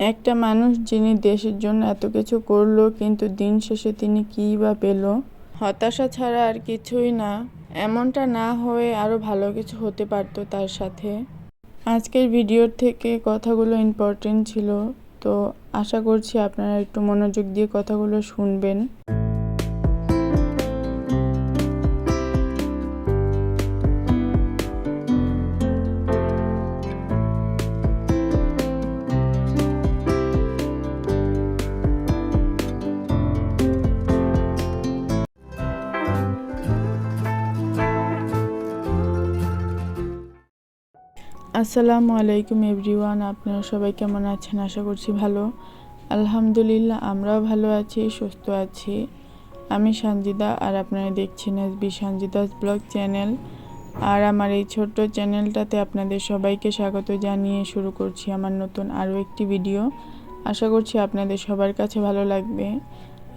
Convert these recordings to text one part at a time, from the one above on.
একটা মানুষ যিনি দেশের জন্য এত কিছু করল, কিন্তু দিন শেষে তিনি কী বা পেল? হতাশা ছাড়া আর কিছুই না। এমনটা না হয়ে আরও ভালো কিছু হতে পারতো তার সাথে। আজকের ভিডিওর থেকে কথাগুলো ইম্পর্টেন্ট ছিল। তো আশা করছি আপনারা একটু মনোযোগ দিয়ে কথাগুলো শুনবেন। আসসালামু আলাইকুম এভরিওয়ান, আপনারা সবাই কেমন আছেন? আশা করছি ভালো। আলহামদুলিল্লাহ, আমরাও ভালো আছি, সুস্থ আছি। আমি সঞ্জিদা আর আপনারা দেখছেন এসবি সঞ্জিদাস ব্লগ চ্যানেল। আর আমার এই ছোট্ট চ্যানেলটাতে আপনাদের সবাইকে স্বাগত জানিয়ে শুরু করছি আমার নতুন আরও একটি ভিডিও। আশা করছি আপনাদের সবার কাছে ভালো লাগবে।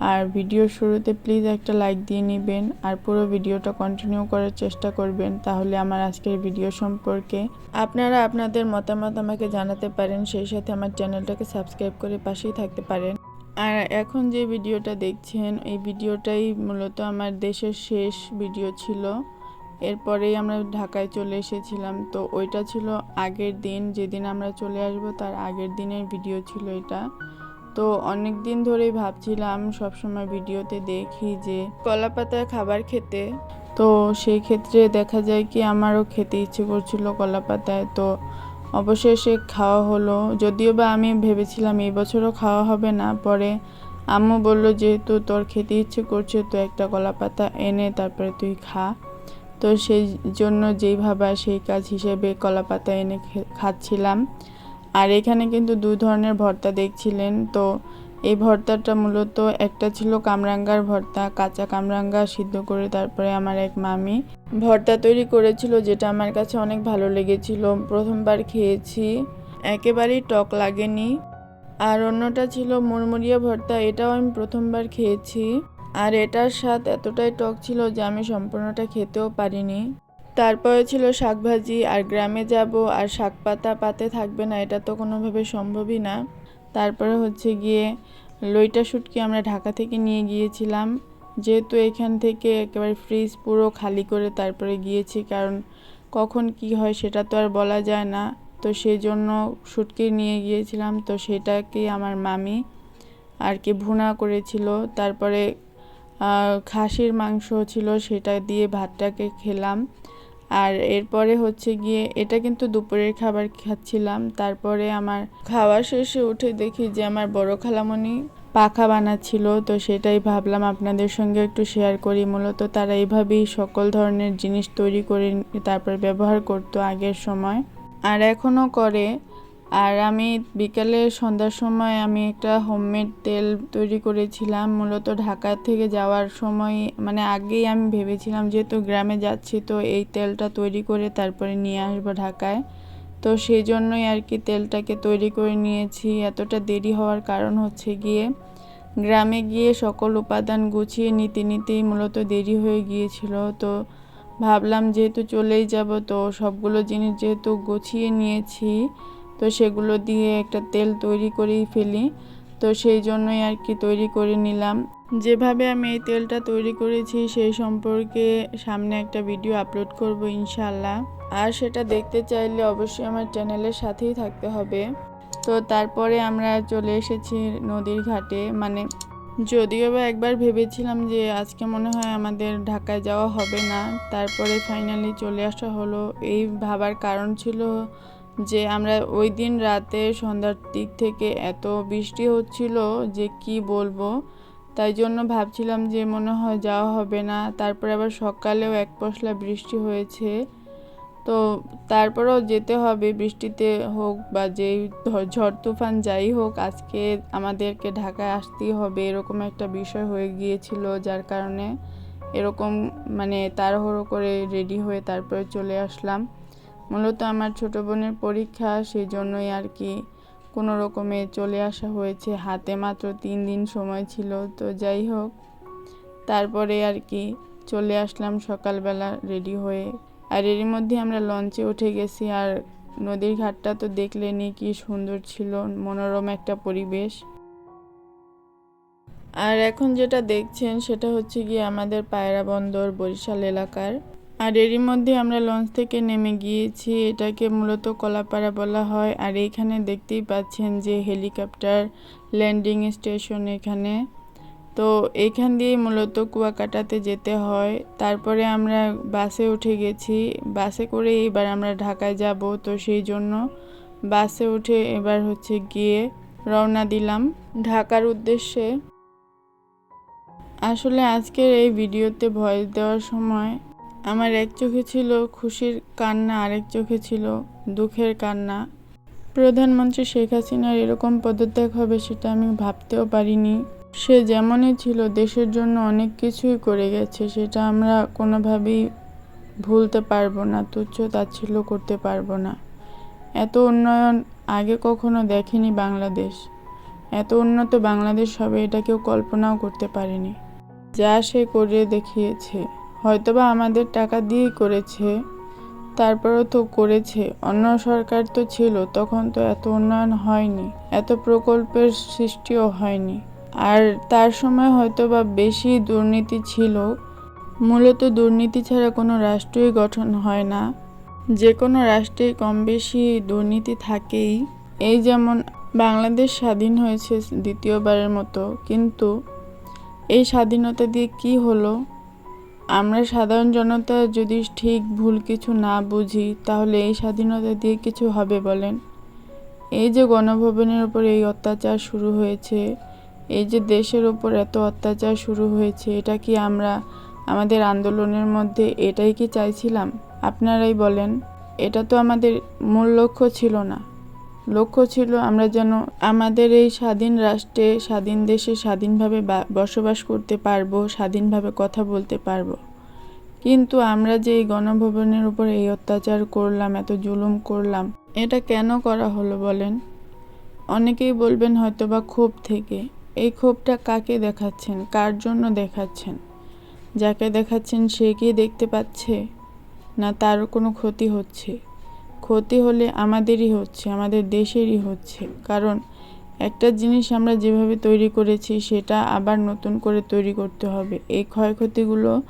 আর ভিডিওর শুরুতে প্লিজ একটা লাইক দিয়ে নেবেন আর পুরো ভিডিওটা কন্টিনিউ করার চেষ্টা করবেন তাহলে আমার আজকের ভিডিও সম্পর্কে। আপনারা আপনাদের মতামত আমাকে জানাতে পারেন, সেই সাথে আমার চ্যানেলটাকে সাবস্ক্রাইব করে পাশেই থাকতে পারেন। আর এখন যে ভিডিওটা দেখছেন, এই ভিডিওটাই মূলত আমার দেশের শেষ ভিডিও ছিল। এরপরেই আমরা ঢাকায় চলে এসেছিলাম, তো ওইটা ছিল আগের দিন, যেদিন আমরা চলে আসব তার আগের দিনের ভিডিও ছিল এটা। তো অনেক দিন ধরেই ভাবছিলাম সবসময় ভিডিওতে দেখি যে কলা পাতায় খাবার খেতে। তো সেই ক্ষেত্রে দেখা যায় কি আমারও খেতে ইচ্ছে করছিল কলা পাতায় তো অবশেষে খাওয়া হলো। যদিও বা আমি ভেবেছিলাম এই বছরও খাওয়া হবে না। পরে আম্মু বলল, যেহেতু তোর খেতে ইচ্ছে করছে, তো একটা কলা পাতা এনে তারপরে তুই খা। তো সেই জন্য যেই ভাবা সেই কাজ হিসেবে কলা পাতা এনে খাচ্ছিলাম। আর এখানে কিন্তু দু ধরনের ভর্তা দেখছিলেন। তো এই ভর্তাটা মূলত একটা ছিল কামরাঙ্গার ভর্তা, কাঁচা কামরাঙ্গা সিদ্ধ করে তারপরে আমার এক মামি ভর্তা তৈরি করেছিল, যেটা আমার কাছে অনেক ভালো লেগেছিল। প্রথমবার খেয়েছি, একেবারেই টক লাগেনি। আর অন্যটা ছিল মুরমুরিয়া ভর্তা, এটাও আমি প্রথমবার খেয়েছি। আর এটার স্বাদ এতটাই টক ছিল যে আমি সম্পূর্ণটা খেতেও পারিনি। তারপরে ছিল শাকভাজি, আর গ্রামে যাব আর শাক পাতা পাতে থাকবে না, এটা তো কোনোভাবে সম্ভবই না। তারপরে হচ্ছে গিয়ে লইটা শুটকি আমরা ঢাকা থেকে নিয়ে গিয়েছিলাম। যেহেতু এখান থেকে একেবারে ফ্রিজ পুরো খালি করে তারপরে গিয়েছি, কারণ কখন কি হয় সেটা তো আর বলা যায় না। তো সেই জন্য শুটকি নিয়ে গিয়েছিলাম, তো সেটাকে আমার মামি আর কি ভুনা করেছিল। তারপরে খাসির মাংস ছিল, সেটা দিয়ে ভাতটাকে খেলাম। আর এরপরে হচ্ছে গিয়ে এটা কিন্তু দুপুরের খাবার খাচ্ছিলাম। তারপরে আমার খাওয়া শেষে উঠে দেখি যে আমার বড় খালামণি পাখা বানাচ্ছিল। তো সেটাই ভাবলাম আপনাদের সঙ্গে একটু শেয়ার করি। মূলত তারা এইভাবেই সকল ধরনের জিনিস তৈরি করে তারপর ব্যবহার করতো আগের সময়। আর এখনও করে। আর আমি বিকালে সন্ধ্যার সময় আমি একটা হোমমেড তেল তৈরি করেছিলাম। মূলত ঢাকা থেকে যাওয়ার সময় মানে আগেই আমি ভেবেছিলাম যেহেতু গ্রামে যাচ্ছি, তো এই তেলটা তৈরি করে তারপরে নিয়ে আসব ঢাকায়। তো সেই জন্যই আর কি তেলটাকে তৈরি করে নিয়েছি। এতটা দেরি হওয়ার কারণ হচ্ছে গিয়ে গ্রামে গিয়ে সকল উপাদান গুছিয়ে নিতে নিতেই মূলত দেরি হয়ে গিয়েছিল। তো ভাবলাম যেহেতু চলেই যাব, তো সবগুলো জিনিস যেহেতু গুছিয়ে নিয়েছি তো সেগুলো দিয়ে একটা তেল তৈরি করেই ফেলি। তো সেই জন্যই আর কি তৈরি করে নিলাম। যেভাবে আমি এই তেলটা তৈরি করেছি সেই সম্পর্কে সামনে একটা ভিডিও আপলোড করব ইনশাল্লাহ আর সেটা দেখতে চাইলে অবশ্যই আমার চ্যানেলের সাথেই থাকতে হবে। তো তারপরে আমরা চলে এসেছি নদীর ঘাটে। মানে যদিও বা একবার ভেবেছিলাম যে আজকে মনে হয় আমাদের ঢাকায় যাওয়া হবে না, তারপরে ফাইনালি চলে আসা হলো। এই ভাবার কারণ ছিল যে আমরা ওই দিন রাতে সন্ধ্যার দিক থেকে এত বৃষ্টি হচ্ছিল যে কি বলব? তাই জন্য ভাবছিলাম যে মনে হয় যাওয়া হবে না। তারপরে আবার সকালেও এক পশলা বৃষ্টি হয়েছে। তো তারপরেও যেতে হবে, বৃষ্টিতে হোক বা যেই ঝড় তুফান যাই হোক, আজকে আমাদেরকে ঢাকায় আসতেই হবে এরকম একটা বিষয় হয়ে গিয়েছিল, যার কারণে এরকম মানে তাড়াহুড়ো করে রেডি হয়ে তারপরে চলে আসলাম। মূলত আমার ছোট বোনের পরীক্ষা সেই জন্যই আর কি কোনো রকমে চলে আসা হয়েছে। হাতে মাত্র তিন দিন সময় ছিল, তো যাই হোক। তারপরে আর কি চলে আসলাম সকালবেলা রেডি হয়ে। আর এরই মধ্যে আমরা লঞ্চে উঠে গেছি, আর নদীর ঘাটটা তো দেখলেনি কি সুন্দর ছিল, মনোরম একটা পরিবেশ। আর এখন যেটা দেখছেন সেটা হচ্ছে গিয়ে আমাদের পায়রা বন্দর বরিশাল এলাকার। আর এরই মধ্যে আমরা লঞ্চ থেকে নেমে গিয়েছি। এটাকে মূলত কলাপাড়া বলা হয়। আর এইখানে দেখতেই পাচ্ছেন যে হেলিকপ্টার ল্যান্ডিং স্টেশন এখানে। তো এইখান দিয়ে মূলত কুয়াকাটাতে যেতে হয়। তারপরে আমরা বাসে উঠে গেছি। বাসে করে এবার আমরা ঢাকায় যাব। তো সেই জন্য বাসে উঠে এবার হচ্ছে গিয়ে রওনা দিলাম ঢাকার উদ্দেশ্যে। আসলে আজকের এই ভিডিওতে ভয়েস দেওয়ার সময় আমার এক চোখে ছিল খুশির কান্না, আরেক চোখে ছিল দুঃখের কান্না। প্রধানমন্ত্রী শেখ হাসিনার এরকম পদত্যাগ হবে সেটা আমি ভাবতেও পারিনি। সে যেমনই ছিল, দেশের জন্য অনেক কিছুই করে গেছে, সেটা আমরা কোনোভাবেই ভুলতে পারব না, তুচ্ছ তাচ্ছিল্য করতে পারব না। এত উন্নয়ন আগে কখনো দেখেনি বাংলাদেশ। এত উন্নত বাংলাদেশ হবে, এটা কেউ কল্পনাও করতে পারেনি। যা সে করে দেখিয়েছে। হয়তোবা আমাদের টাকা দিয়েই করেছে, তারপরেও তো করেছে। অন্য সরকার তো ছিল, তখন তো এত উন্নয়ন হয়নি, এত প্রকল্পের সৃষ্টিও হয়নি। আর তার সময় হয়তো বা বেশি দুর্নীতি ছিল। মূলত দুর্নীতি ছাড়া কোনো রাষ্ট্রই গঠন হয় না। যে কোনো রাষ্ট্রে কম বেশি দুর্নীতি থাকেই। এই যেমন বাংলাদেশ স্বাধীন হয়েছে দ্বিতীয়বারের মতো, কিন্তু এই স্বাধীনতা দিয়ে কি হলো? আমরা সাধারণ জনতা যদি ঠিক ভুল কিছু না বুঝি, তাহলে এই স্বাধীনতা দিয়ে কিছু হবে বলেন। এই যে গণভবনের উপর এই অত্যাচার শুরু হয়েছে, এই যে দেশের ওপর এত অত্যাচার শুরু হয়েছে, এটা কি আমরা আমাদের আন্দোলনের মধ্যে এটাই কি চাইছিলাম? আপনারাই বলেন। এটা তো আমাদের মূল লক্ষ্য ছিল না। লক্ষ্য ছিল আমরা যেন আমাদের এই স্বাধীন রাষ্ট্রে, স্বাধীন দেশে স্বাধীনভাবে বসবাস করতে পারব, স্বাধীনভাবে কথা বলতে পারব। কিন্তু আমরা যে এই গণভবনের উপর এই অত্যাচার করলাম, এত জুলুম করলাম, এটা কেন করা হলো বলেন? অনেকেই বলবেন হয়তো বা ক্ষোভ থেকে। এই ক্ষোভটা কাকে দেখাচ্ছেন? কার জন্য দেখাচ্ছেন? যাকে দেখাচ্ছেন সে কি দেখতে পাচ্ছে? না তার কোনো ক্ষতি হচ্ছে? ক্ষতি হলে আমাদেরই হচ্ছে, আমাদের দেশেরই হচ্ছে। কারণ একটা জিনিস আমরা যেভাবে তৈরি করেছি, সেটা আবার নতুন করে তৈরি করতে হবে। এই ক্ষয়ক্ষতিগুলো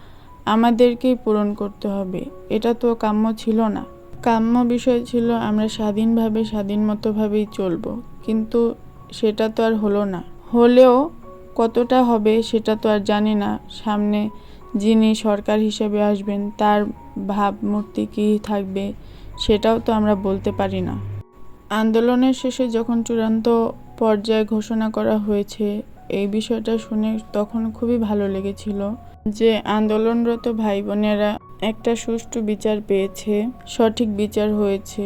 আমাদেরকেই পূরণ করতে হবে। এটা তো কাম্য ছিল না। কাম্য বিষয় ছিল আমরা স্বাধীনভাবে স্বাধীন মতোভাবেই চলবো। কিন্তু সেটা তো আর হলো না। হলেও কতটা হবে সেটা তো আর জানি না। সামনে যিনি সরকার হিসেবে আসবেন, তার ভাবমূর্তি কী থাকবে? সেটাও তো আমরা বলতে পারি না। আন্দোলনের শেষে যখন চূড়ান্ত পর্যায়ে ঘোষণা করা হয়েছে, এই বিষয়টা শুনে তখন খুবই ভালো লেগেছিল যে আন্দোলনরত ভাই বোনেরা একটা সুষ্ঠু বিচার পেয়েছে, সঠিক বিচার হয়েছে।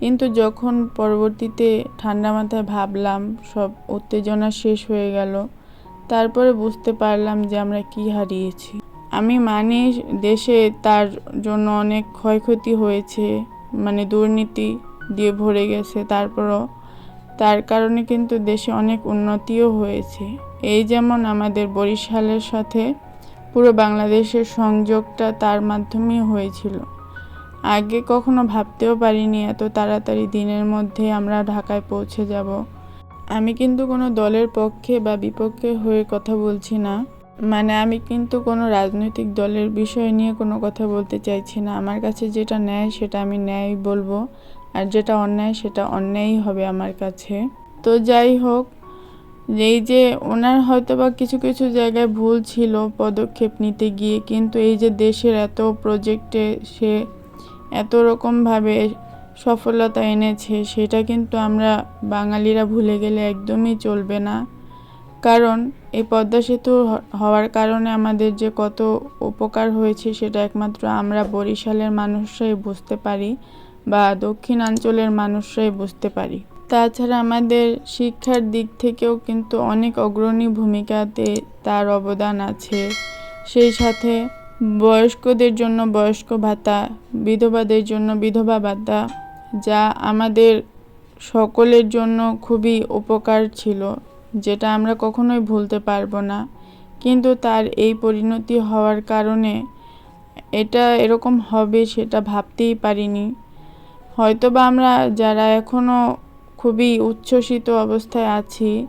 কিন্তু যখন পরবর্তীতে ঠান্ডা মাথায় ভাবলাম, সব উত্তেজনা শেষ হয়ে গেল, তারপরে বুঝতে পারলাম যে আমরা কি হারিয়েছি। আমি মানি দেশে তার জন্য অনেক ক্ষয়ক্ষতি হয়েছে মানে দুর্নীতি দিয়ে ভরে গেছে। তারপরও তার কারণে কিন্তু দেশে অনেক উন্নতিও হয়েছে। এই যেমন আমাদের বরিশালের সাথে পুরো বাংলাদেশের সংযোগটা তার মাধ্যমেই হয়েছিল। আগে কখনো ভাবতেও পারিনি এত তাড়াতাড়ি দিনের মধ্যে আমরা ঢাকায় পৌঁছে যাব। আমি কিন্তু কোনো দলের পক্ষে বা বিপক্ষে হয়ে কথা বলছি না। মানে আমি কিন্তু কোনো রাজনৈতিক দলের বিষয় নিয়ে কোনো কথা বলতে চাইছি না। আমার কাছে যেটা ন্যায় সেটা আমি ন্যায় বলব, আর যেটা অন্যায় সেটা অন্যায়ই হবে আমার কাছে। তো যাই হোক, এই যে ওনার হয়তো বা কিছু কিছু জায়গায় ভুল ছিল পদক্ষেপ নিতে গিয়ে, কিন্তু এই যে দেশের এত প্রজেক্টে সে এত রকমভাবে সফলতা এনেছে, সেটা কিন্তু আমরা বাঙালিরা ভুলে গেলে একদমই চলবে না। কারণ এই পদ্মা সেতু হওয়ার কারণে আমাদের যে কত উপকার হয়েছে সেটা একমাত্র আমরা বরিশালের মানুষরাই বুঝতে পারি বা দক্ষিণাঞ্চলের মানুষরাই বুঝতে পারি। তাছাড়া আমাদের শিক্ষার দিক থেকেও কিন্তু অনেক অগ্রণী ভূমিকাতে তার অবদান আছে। সেই সাথে বয়স্কদের জন্য বয়স্ক ভাতা, বিধবাদের জন্য বিধবা ভাতা, যা আমাদের সকলের জন্য খুবই উপকার ছিল। যেটা আমরা কখনোই ভুলতে পারব না। কিন্তু তার এই পরিণতি হওয়ার কারণে এটা এরকম হবে সেটা ভাবতেই পারিনি। হয়তো বা আমরা যারা এখনও খুবই উচ্ছ্বসিত অবস্থায় আছি,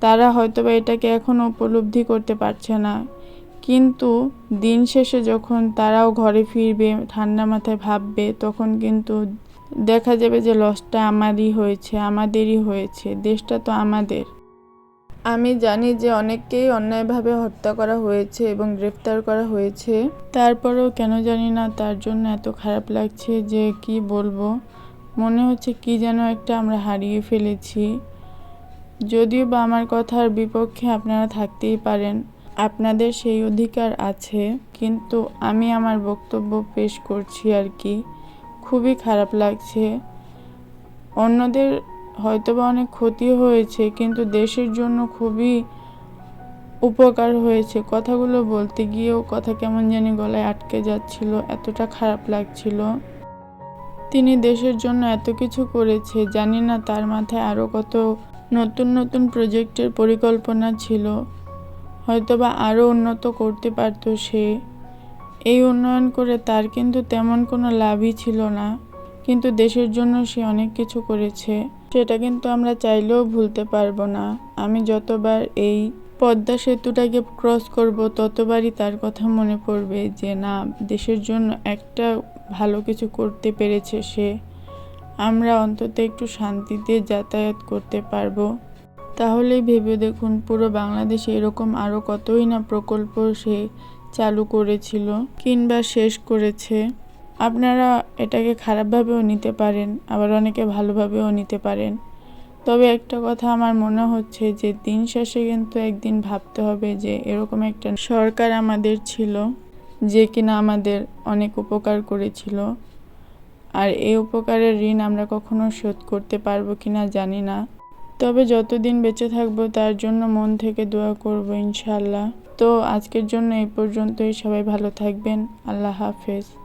তারা হয়তো বা এটাকে এখনও উপলব্ধি করতে পারছে না। কিন্তু দিন শেষে যখন তারাও ঘরে ফিরবে, ঠান্ডা মাথায় ভাববে, তখন কিন্তু দেখা যাবে যে লসটা আমারই হয়েছে, আমাদেরই হয়েছে, দেশটা তো আমাদের। আমি জানি যে অনেককেই অন্যায়ভাবে হত্যা করা হয়েছে এবং গ্রেফতার করা হয়েছে। তারপরেও কেন জানি না তার জন্য এত খারাপ লাগছে যে কি বলব? মনে হচ্ছে কি যেন একটা আমরা হারিয়ে ফেলেছি। যদিও বা আমার কথার বিপক্ষে আপনারা থাকতেই পারেন, আপনাদের সেই অধিকার আছে, কিন্তু আমি আমার বক্তব্য পেশ করছি আর কি। খুবই খারাপ লাগছে। অন্যদের হয়তোবা অনেক ক্ষতি হয়েছে, কিন্তু দেশের জন্য খুবই উপকার হয়েছে। কথাগুলো বলতে গিয়েও কথা কেমন জানি গলায় আটকে যাচ্ছিল, এতটা খারাপ লাগছিল। তিনি দেশের জন্য এত কিছু করেছে, জানি না তার মাথায় আরও কত নতুন নতুন প্রজেক্টের পরিকল্পনা ছিল। হয়তোবা আরও উন্নত করতে পারতো সে। এই উন্নয়ন করে তার কিন্তু তেমন কোনো লাভই ছিল না, কিন্তু দেশের জন্য সে অনেক কিছু করেছে। সেটা কিন্তু আমরা চাইলেও ভুলতে পারব না। আমি যতবার এই পদ্মা সেতুটাকে ক্রস করব, ততবারই তার কথা মনে পড়বে যে, না, দেশের জন্য একটা ভালো কিছু করতে পেরেছে সে। আমরা অন্তত একটু শান্তিতে যাতায়াত করতে পারব। তাহলেই ভেবে দেখুন, পুরো বাংলাদেশে এরকম আরও কতই না প্রকল্প সে চালু করেছিল কিংবা শেষ করেছে। আপনারা এটাকে খারাপভাবেও নিতে পারেন, আবার অনেকে ভালোভাবেও নিতে পারেন। তবে একটা কথা আমার মনে হচ্ছে যে, দিন শেষে কিন্তু একদিন ভাবতে হবে যে, এরকম একটা সরকার আমাদের ছিল যে কিনা আমাদের অনেক উপকার করেছিল। আর এই উপকারের ঋণ আমরা কখনো শোধ করতে পারব কি না জানি না। তবে যতদিন বেঁচে থাকব, তার জন্য মন থেকে দোয়া করব ইনশাল্লাহ তো আজকের জন্য এই পর্যন্তই। সবাই ভালো থাকবেন। আল্লাহ হাফেজ।